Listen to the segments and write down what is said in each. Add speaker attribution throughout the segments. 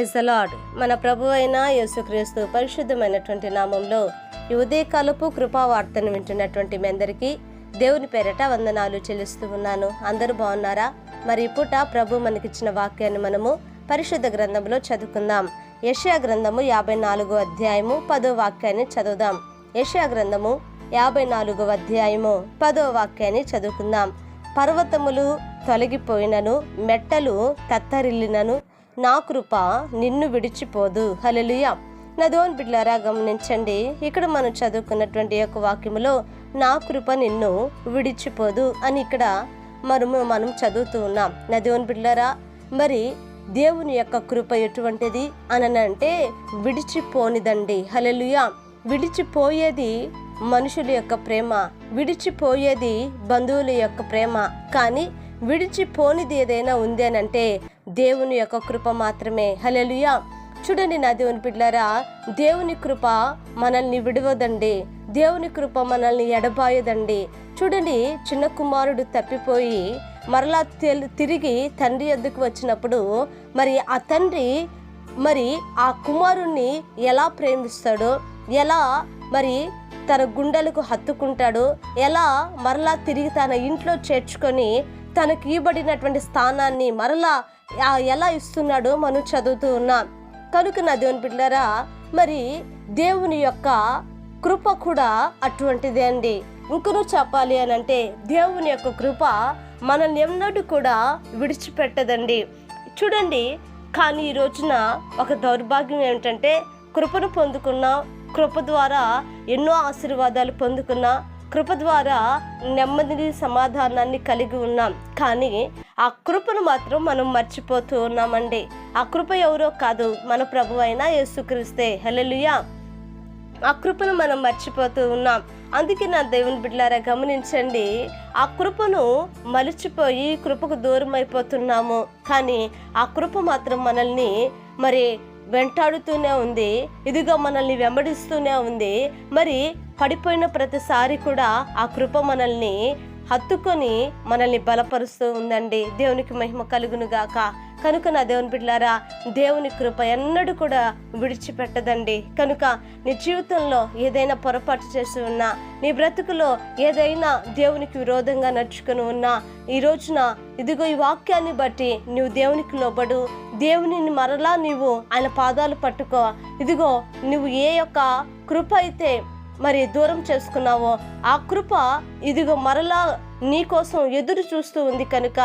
Speaker 1: Praise the lord మన ప్రభు అయిన యేసుక్రీస్తు పరిశుద్ధమైనటువంటి నామంలో ఈ ఉదయకాలపు కృపావార్తను వింటున్నటువంటి మీ అందరికీ దేవుని పేరట వందనాలు చెల్లిస్తూ ఉన్నాను. అందరూ బాగున్నారా? మరి ఈ పూట ప్రభు మనకిచ్చిన వాక్యాన్ని మనము పరిశుద్ధ గ్రంథంలో చదువుకుందాం. యెషయా గ్రంథము యాభై నాలుగో అధ్యాయము పదో వాక్యాన్ని చదువుదాం. యెషయా గ్రంథము యాభై నాలుగో అధ్యాయము పదో వాక్యాన్ని చదువుకుందాం. పర్వతములు తొలగిపోయినను మెట్టలు తత్తరిల్లినను నా కృప నిన్ను విడిచిపోదు. హలలుయ నదోన్ బిడ్లారా గమనించండి. ఇక్కడ మనం చదువుకున్నటువంటి యొక్క వాక్యములో నా కృప నిన్ను విడిచిపోదు అని ఇక్కడ మనము మనం చదువుతూ ఉన్నాం. నదోన్ బిడ్లారా మరి దేవుని యొక్క కృప ఎటువంటిది అనంటే విడిచిపోనిదండి. హలలుయ విడిచిపోయేది మనుషుల యొక్క ప్రేమ విడిచిపోయేది బంధువుల యొక్క ప్రేమ. కానీ విడిచిపోనిది ఏదైనా ఉంది అనంటే దేవుని యొక్క కృప మాత్రమే. హలెలుయా చూడండి నా దేవుని పిల్లరా దేవుని కృప మనల్ని విడవదండి. దేవుని కృప మనల్ని ఎడబాయదండి. చూడండి చిన్న కుమారుడు తప్పిపోయి మరలా తిరిగి తండ్రి ఎద్దుకు వచ్చినప్పుడు మరి ఆ తండ్రి మరి ఆ కుమారుణ్ణి ఎలా ప్రేమిస్తాడో? ఎలా మరి తన గుండెలకు హత్తుకుంటాడు? ఎలా మరలా తిరిగి తన ఇంట్లో చేర్చుకొని తనకు ఇవ్వబడినటువంటి స్థానాన్ని మరలా ఎలా ఇస్తున్నాడో మనం చదువుతూ ఉన్నాం. కనుక నా దేవుని బిడ్డరా మరి దేవుని యొక్క కృప కూడా అటువంటిదే అండి. ఇంకనూ చెప్పాలి అని అంటే దేవుని యొక్క కృప మనల్ని ఎన్నడూ కూడా విడిచిపెట్టదండి. చూడండి కానీ ఈ రోజున ఒక దౌర్భాగ్యం ఏమిటంటే కృపను పొందుకున్నాం కృప ద్వారా ఎన్నో ఆశీర్వాదాలు పొందుకున్నా కృప ద్వారా నెమ్మదిని సమాధానాన్ని కలిగి ఉన్నాం. కానీ ఆ కృపను మాత్రం మనం మర్చిపోతూ ఉన్నామండి. ఆ కృప ఎవరో కాదు మన ప్రభు అయినా యేసుక్రీస్తే. హల్లెలూయా. ఆ కృపను మనం మర్చిపోతూ ఉన్నాం. అందుకే నా దేవుని బిడ్డలారా గమనించండి. ఆ కృపను మలిచిపోయి కృపకు దూరం అయిపోతున్నాము కానీ ఆ కృప మాత్రం మనల్ని మరి వెంటాడుతూనే ఉంది. ఇదిగో మనల్ని వెంబడిస్తూనే ఉంది. మరి పడిపోయిన ప్రతిసారి కూడా ఆ కృప మనల్ని హత్తుకొని మనల్ని బలపరుస్తూ ఉందండి. దేవునికి మహిమ కలుగును గాక. కనుక నా దేవుని బిడ్డలారా దేవుని కృప ఎన్నడూ కూడా విడిచిపెట్టదండి. కనుక నీ జీవితంలో ఏదైనా పొరపాటు చేసి ఉన్నా నీ బ్రతుకులో ఏదైనా దేవునికి విరోధంగా నడుచుకుని ఉన్నా ఈ రోజున ఇదిగో ఈ వాక్యాన్ని బట్టి నువ్వు దేవునికి లోబడు దేవునిని మరలా నీవు ఆయన పాదాలు పట్టుకో. ఇదిగో నువ్వు ఏ యొక్క కృప అయితే మరి దూరం చేసుకున్నావో ఆ కృప ఇదిగో మరలా నీకోసం ఎదురు చూస్తూ ఉంది కనుక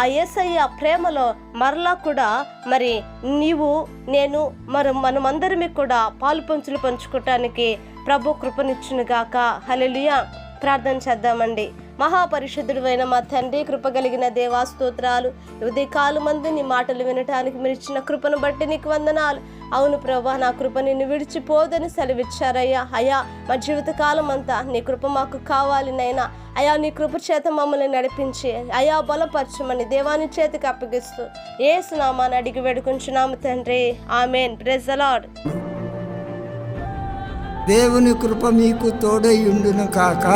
Speaker 1: ఆ యేసయ్య ప్రేమలో మరలా కూడా మరి నీవు నేను మరి మనమందరమే కూడా పాలు పంచులు పంచుకోవటానికి ప్రభు కృపనిచ్చునుగాక. హలెలుయా ప్రార్థన చేద్దామండి. మహాపరిషుద్ధుడువైన మా తండ్రి కృప కలిగిన దేవా స్తోత్రాలు. కాలు మంది నీ మాటలు వినటానికి మీరు ఇచ్చిన కృపను బట్టి నీకు వందనాలు. అవును ప్రభా నా కృప నిన్ను విడిచిపోదని సెలవిచ్చారయ్యా. అయ్యా మా జీవితకాలం అంతా నీ కృప మాకు కావాలి నైనా అయా నీ కృప చేత మమ్మల్ని నడిపించి అయా బలపరచమని దేవాని చేతికి అప్పగిస్తూ ఏ సునామాని అడిగి వేడుకుంటున్నాము తండ్రి. ఆమెన్. ప్రెజ్ లార్డ్
Speaker 2: దేవుని కృప మీకు తోడై ఉండును కాక.